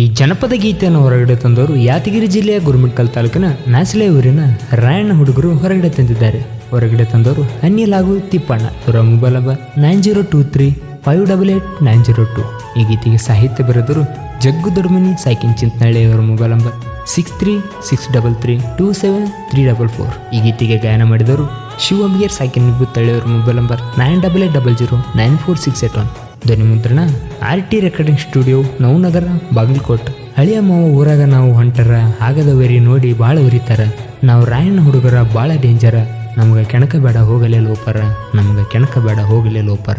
ಈ ಜನಪದ ಗೀತೆಯನ್ನು ಹೊರಗಡೆ ತಂದವರು ಯಾದಗಿರಿ ಜಿಲ್ಲೆಯ ಗುರುಮಿಟ್ಕಲ್ ತಾಲೂಕಿನ ನಾಸಲೆ ಊರಿನ ರಾಯಣ್ಣ ಹುಡುಗರು ಹೊರಗಡೆ ತಂದಿದ್ದಾರೆ. ಹೊರಗಡೆ ತಂದವರು ಅನಿಲ್ ಹಾಗೂ ತಿಪ್ಪಣ್ಣ. ಇವರ mobile number nine zero two three five double eight nine zero two. ಈ ಗೀತೆಗೆ ಸಾಹಿತ್ಯ ಬರೆದರು ಜಗ್ಗು ದೊಡ್ಮನಿ ಸೈಕಿನ್ ಚಿಂತನಳ್ಳಿ ಅವರ mobile number six three six double three two seven three double four ಈ ಗೀತೆಗೆ ಗಾಯನ ಮಾಡಿದವರು ಶಿವಮಿಯರ್ ಸಾಕಿನ್ ಅವರ mobile number nine double eight double zero nine four six eight one. ಧ್ವನಿ ಮುದ್ರಣ R T recording studio, Navanagar, Bagalkot. ಹಳಿಯ ಮಾವ ಊರಾಗ ನಾವು ಹೊಂಟರ, ಆಗದ ವೆರಿ ನೋಡಿ ಭಾಳ ಉರಿತಾರ. ನಾವು ರಾಯಣ್ಣ ಹುಡುಗರ ಭಾಳ ಡೇಂಜರ ನಮ್ಗೆ ಕೆಣಕ ಬೇಡ ಹೋಗಲೇ ಲೋಪರ, ನಮ್ಗೆ ಕೆಣಕ ಬೇಡ ಹೋಗಲೇ ಲೋಪರ.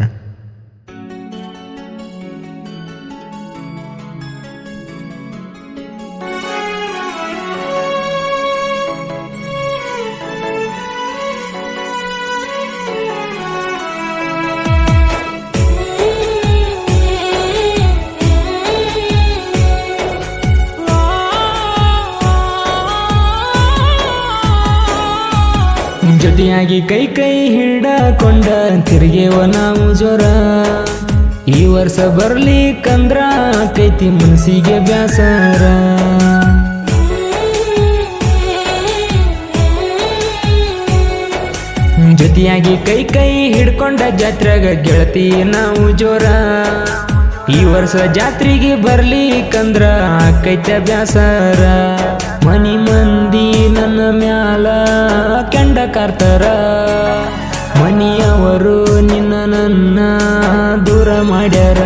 ಜೊತೆಯಾಗಿ ಕೈ ಕೈ ಹಿಡಕೊಂಡ ತಿರುಗೇವ ನಾವು ಜ್ವರ. ಈ ವರ್ಷ ಬರ್ಲಿ ಕಂದ್ರ ಕೈತಿ ಮನಸ್ಸಿಗೆ ಬ್ಯಾಸರ. ಜೊತೆಯಾಗಿ ಕೈ ಕೈ ಹಿಡ್ಕೊಂಡ ಜಾತ್ರೆಗ ಗೆಳತಿ ನಾವು ಜೋರ ಈ ವರ್ಷ ಜಾತ್ರೆಗೆ ಬರ್ಲಿಕ್ಕಂದ್ರ ಕೈತ ಬ್ಯಾಸರ. ಮನಿ ಮಂದಿ ನನ್ನ ಮ್ಯಾಲ. ಕೆಂಡ ಕಾರ್ತಾರ. ಮನಿಯವರು ನಿನ್ನ ನನ್ನ ದೂರ ಮಾಡ್ಯಾರ.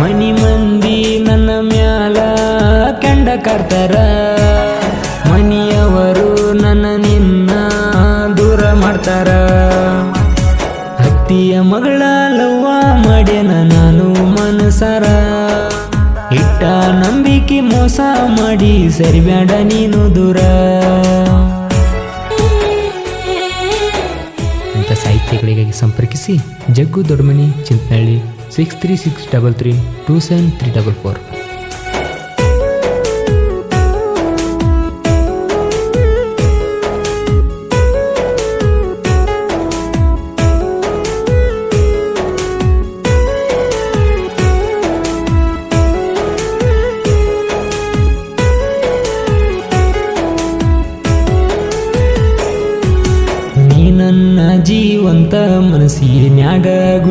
ಮನಿ ಮಂದಿ ನನ್ನ ಮ್ಯಾಲ ಕಂಡ ಕರ್ತರ. ಮನಿಯವರು ನನ್ನ ನಿನ್ನ ದೂರ ಮಾಡ್ತಾರ. ಅತ್ತಿಯ ಮಗಳ ಲವ್ವ ಮಾಡ್ಯನ ನಾನು ಮನಸಾರ. ಇಟ್ಟ ನಂಬಿಕೆ ಮೋಸ ಮಾಡಿ ಸರಿಬ್ಯಾಡ ನೀನು ದೂರ. ಇಂಥ ಸಂಪರ್ಕಿಸಿ Jaggu Dodmani Chintanahalli six three six double three two seven three double four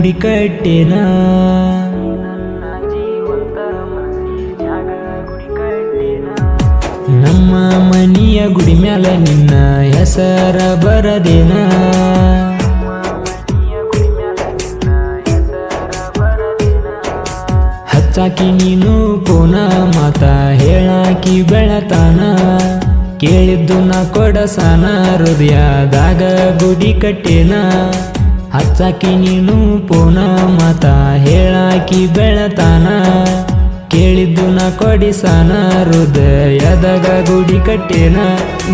ಗುಡಿ ಕಟ್ಟಿನ ನಮ್ಮ ಮನಿಯ ಗುಡಿ ಮ್ಯಾಲ ನಿನ್ನ ಹೆಸರ ಬರದೇನ? ಹಚ್ಚಾಕಿ ನೀನು ಪೋನ ಮಾತ ಹೇಳಾಕಿ ಬೆಳತಾನ? ಕೇಳಿದ್ದು ನಾ ಕೊಡಸಾನ ಹೃದಯದಾಗ ಗುಡಿ ಕಟ್ಟೇನ? ಹಚ್ಚಾಕಿ ನೀನು ಪುನ ಮತ, ಹೇಳಾಕಿ ಬೆಳತಾನ, ಕೇಳಿದ್ದು ನಾ ಕೊಡಿಸಾನ, ಹೃದಯದಾಗ ಗುಡಿ ಕಟ್ಟೇನ.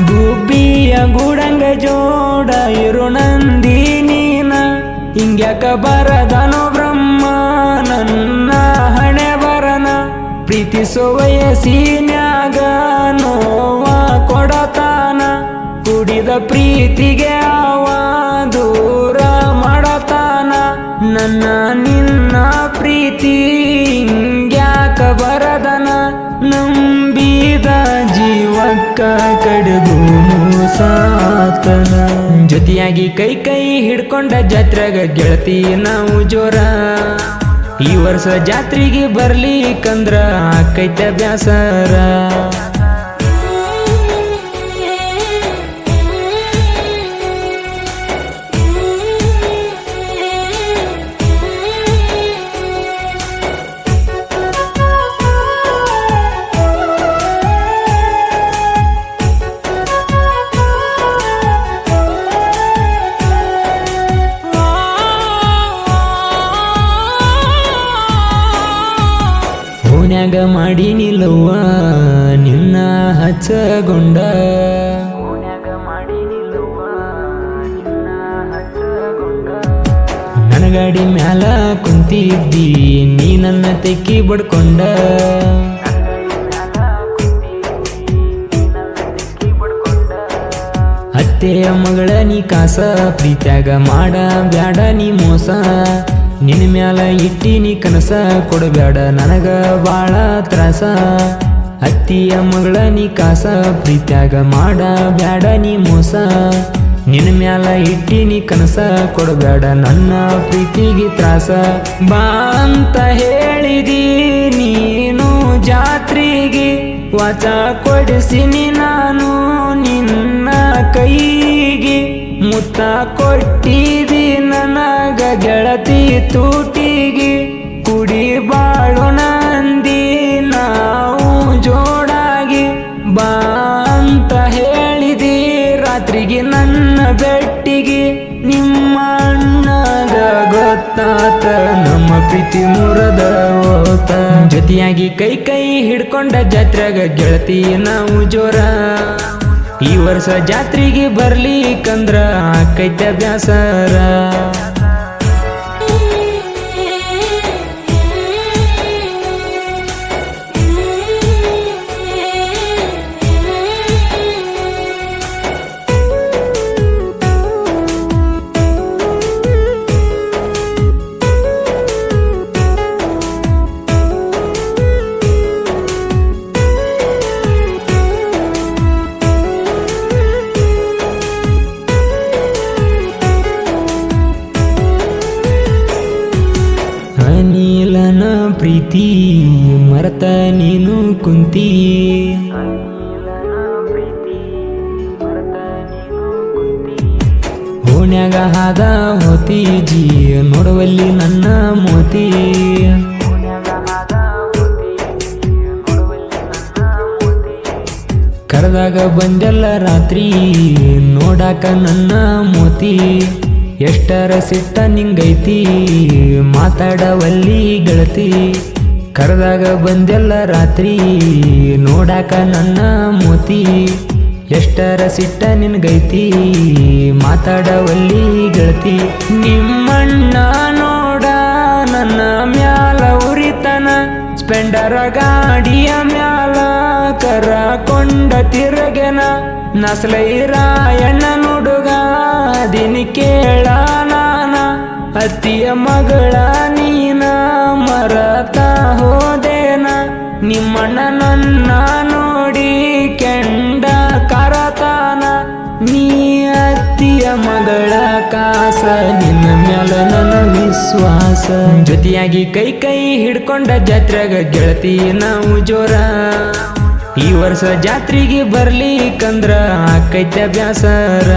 ಗುಬ್ಬಿಯ ಗುಡಂಗ ಜೋಡ ಇರು ನಂದಿನೀನ ಹಿಂಗ್ಯಾಕ ಬರದನು ಬ್ರಹ್ಮ, ನನ್ನ ಹಣೆ ಬರನ. ಪ್ರೀತಿಸೋ ವಯಸ್ಸಿನ್ಯಾಗ ನೋವ ಕೊಡತಾನ, ಕುಡಿದ ಪ್ರೀತಿಗೆ ನನ್ನ ನಿನ್ನ ಪ್ರೀತಿ ಹಿಂಗ್ಯಾಕ ಬರದನ ನಂಬಿದ ಜೀವಕ್ಕ ಕಡಿದು ಸಾತನ ಜೊತೆಯಾಗಿ ಕೈ ಕೈ ಹಿಡ್ಕೊಂಡ ಜಾತ್ರೆಗ ಗೆಳತಿ ನಾವು ಜೋರ. ಈ ವರ್ಷ ಜಾತ್ರೆಗೆ ಬರ್ಲಿಕ್ಕಂದ್ರ ಕೈತ ಬ್ಯಾಸರ. ಓನ್ಯಾಗ ಮಾಡಿ ನಿಲ್ಲವ್ವ ನಿನ್ನ ಹಚ್ಚಗೊಂಡ. ನನ್ನ ಗಾಡಿ ಮ್ಯಾಲ ಕುಂತಿದ್ದಿ ನೀ ನನ್ನ ತೆಕ್ಕಿ ಬಡ್ಕೊಂಡ. ಅತ್ತೆಯ ಮಗಳ ನೀ ಕಾಸ ಪ್ರೀತ್ಯಾಗ ಮಾಡ ಬ್ಯಾಡ ನೀ ಮೋಸ. ನಿನ್ನ ಮ್ಯಾಲ ಇಟ್ಟಿನಿ ಕನಸ ಕೊಡಬೇಡ ನನಗ ಬಾಳ ತ್ರಾಸ. ಅತ್ತಿಯ ಮಗಳ ನೀ ಕಾಸ, ಪ್ರೀತ್ಯಾಗ ಮಾಡ ಬ್ಯಾಡ ನೀ ಮೋಸ. ನಿನ್ನ ಮ್ಯಾಲ ಇಟ್ಟಿನಿ ಕನಸ ಕೊಡಬೇಡ ನನ್ನ ಪ್ರೀತಿಗೆ ತ್ರಾಸ. ಬಾ ಅಂತ ಹೇಳಿದಿ ನೀನು ಜಾತ್ರೆಗೆ, ವಾಚ ಕೊಡಿಸಿನಿ ನಾನು ನಿನ್ನ ಕೈಗೆ. ಮುತ್ತ ಕೊಟ್ಟಿದಿ ಗೆಳತಿ ತೂಟಿಗೆ ಕುಡಿ ಬಾಳು ನಂದಿ, ನಾವು ಜೋಡಾಗಿ ಬಾ ಅಂತ ಹೇಳಿದಿ. ರಾತ್ರಿಗೆ ನನ್ನ ಬೆಟ್ಟಿಗೆ ನಿಮ್ಮ ಅಣ್ಣಗ ಗೊತ್ತಾತ, ನಮ್ಮ ಪ್ರೀತಿ ಮುರದ ಹೋತ. ಜೊತೆಯಾಗಿ ಕೈ ಕೈ ಹಿಡ್ಕೊಂಡ ಜಾತ್ರೆಗ ಗೆಳತಿ ನಾವು ಜೋರ. ಈ ವರ್ಷ ಜಾತ್ರೆಗೆ ಬರ್ಲಿಕ್ಕಂದ್ರ ಆಕೈತೆ ಬ್ಯಾಸರ. ಪ್ರೀತಿ ಮರತ ನೀನು ಕುಂತಿ ಓಣ್ಯಾಗ ಹಾದ ಹೋತಿ ಜಿ ನೋಡುವಲ್ಲಿ ನನ್ನ ಮೋತಿ ಕರೆದಾಗ ಬಂದೆಲ್ಲ ರಾತ್ರಿ ನೋಡಾಕ ನನ್ನ ಮೋತಿ ಎಷ್ಟರ ಸಿಟ್ಟ ನಿಂಗೈತಿ? ಮಾತಾಡವಲ್ಲಿ ಗೆಳತಿ. ಕರೆದಾಗ ಬಂದೆಲ್ಲ ರಾತ್ರಿ. ನೋಡಾಕ ನನ್ನ ಮೋತಿ. ಎಷ್ಟರ ಸಿಟ್ಟ ನಿನ್ಗೈತಿ ಮಾತಾಡವಲ್ಲಿ ಗೆಳತಿ. ನಿಮ್ಮಣ್ಣ ನೋಡ ನನ್ನ ಮ್ಯಾಲ ಉರಿತನ. ಸ್ಪೆಂಡರ ಗಾಡಿಯ ಮ್ಯಾಲ ಕರಕೊಂಡ ತಿರುಗೆನ. ನಸಲೈ ನುಡುಗ ದಿನ ಕೇಳ ನಾನ, ಅತಿಯ ಮಗಳ ನೀನ, ಮರತ ಹೋದೇನ, ನಿಮ್ಮಣ್ಣ ನನ್ನ ನೋಡಿ ಕೆಂಡ ಕರತಾನ, ನೀ ಅತ್ತಿಯ ಮಗಳ ಕಾಸ, ನಿನ್ನ ಮ್ಯಾಲ ನನ್ನ ವಿಶ್ವಾಸ. ಜೊತೆಯಾಗಿ ಕೈ ಕೈ ಹಿಡ್ಕೊಂಡ ಜಾತ್ರೆಗ ಗೆಳತಿ ನಾವು ಜೋರ. ಈ ವರ್ಷ ಜಾತ್ರೆಗೆ ಬರ್ಲಿಕ್ಕಂದ್ರ ಆಕೈತೆ ಬ್ಯಾಸರ.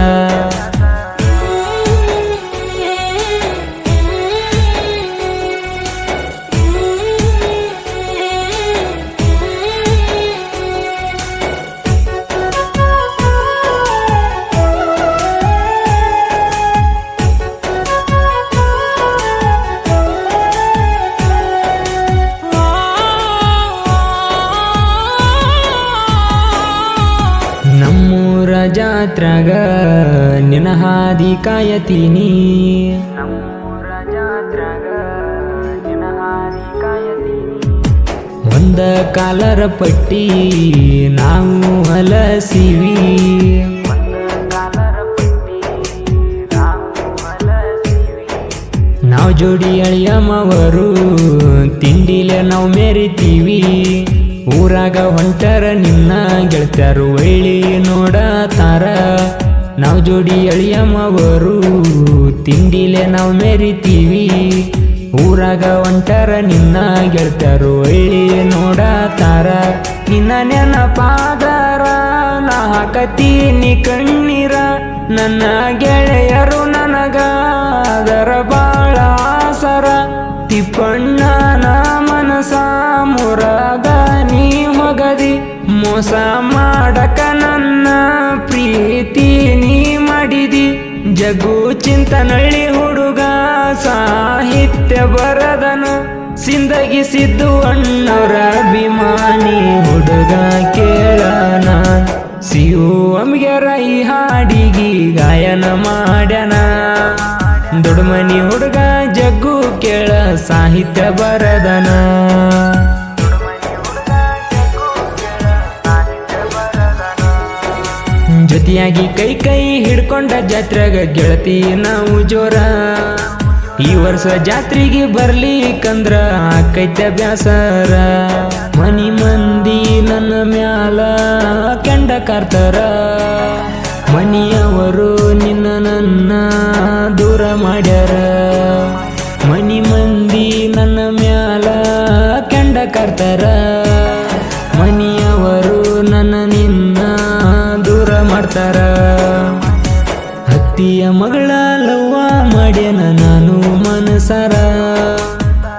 ನಮ್ಮೂರ ಜಾತ್ರಾಗ ಹಾದಿ ಕಾಯತೀನಿ. ಒಂದ ಕಾಲರ ಪಟ್ಟಿ ನಾವು ಹಲಸಿವಿ. ನಾವು ಜೋಡಿ ಅಳಿಯಮ್ಮವರು, ತಿಂಡಿಲೆ ನಾವು ಮೆರಿತೀವಿ. ಊರಾಗ ಹೊಂಟರ ನಿನ್ನ ಗೆಳತ್ಯಾರು ಒಳ್ಳಿ ನೋಡತಾರ ನಾವು ಜೋಡಿ ಅಳಿಯಮ್ಮವರು, ತಿಂಡಿಲೆ ನಾವು ಮೆರಿತೀವಿ. ಊರಾಗ ಹೊಂಟರ ನಿನ್ನ ಗೆಳತ್ಯಾರು ಒಳ್ಳಿ ನೋಡತಾರ ನಿನ್ನ ನೆನಪಾದರ, ನಾ ಹಾಕತೀನಿ ಕಣ್ಣೀರ. ನನ್ನ ಗೆಳೆಯರು ನನಗ ಅದರ ಮೋಸ ಮಾಡಕ ನನ್ನ ಪ್ರೀತಿ ನೀ ಮಾಡಿದಿ. ಜಗು ಚಿಂತನಳ್ಳಿ ಹುಡುಗ ಸಾಹಿತ್ಯ ಬರದನ. ಸಿಂದಗಿಸಿದ್ದು ಅಣ್ಣರ ಅಭಿಮಾನಿ ಹುಡುಗ ಕೇಳನ. ಸಿಯು ಅಮ್ಗೆರ ರೈ ಹಾಡಿಗಿ ಗಾಯನ ಮಾಡ್ಯಾನ. ದೊಡ್ಮನಿ ಹುಡುಗ ಜಗ್ಗು ಕೇಳ ಸಾಹಿತ್ಯ ಬರದನ. ಜೊತೆಯಾಗಿ ಕೈ ಕೈ ಹಿಡ್ಕೊಂಡ ಜಾತ್ರೆಗ ಗೆಳತಿ ನಾವು ಜೋರ. ಈ ವರ್ಷ ಜಾತ್ರೆಗೆ ಬರ್ಲಿಕ್ಕಂದ್ರ ಕೈತ ಬ್ಯಾಸರ. ಮನಿ ಮಂದಿ ನನ್ನ ಮ್ಯಾಲ ಕೆಂಡ ಕಾರ್ತಾರ. ಮನಿಯವರು ನಿನ್ನ ನನ್ನ ದೂರ ಮಾಡ್ಯಾರ. ಮನಿ ಮಂದಿ ನನ್ನ ಮ್ಯಾಲ ಕೆಂಡ ಕಾರ್ತಾರ. ಮಾಡ್ಯನ ನಾನು ಮನಸರ?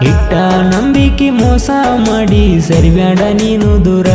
ಇಟ್ಟ ನಂಬಿಕೆ ಮೋಸ ಮಾಡಿ ಸರಿಬ್ಯಾಡ ನೀನು ದೂರ.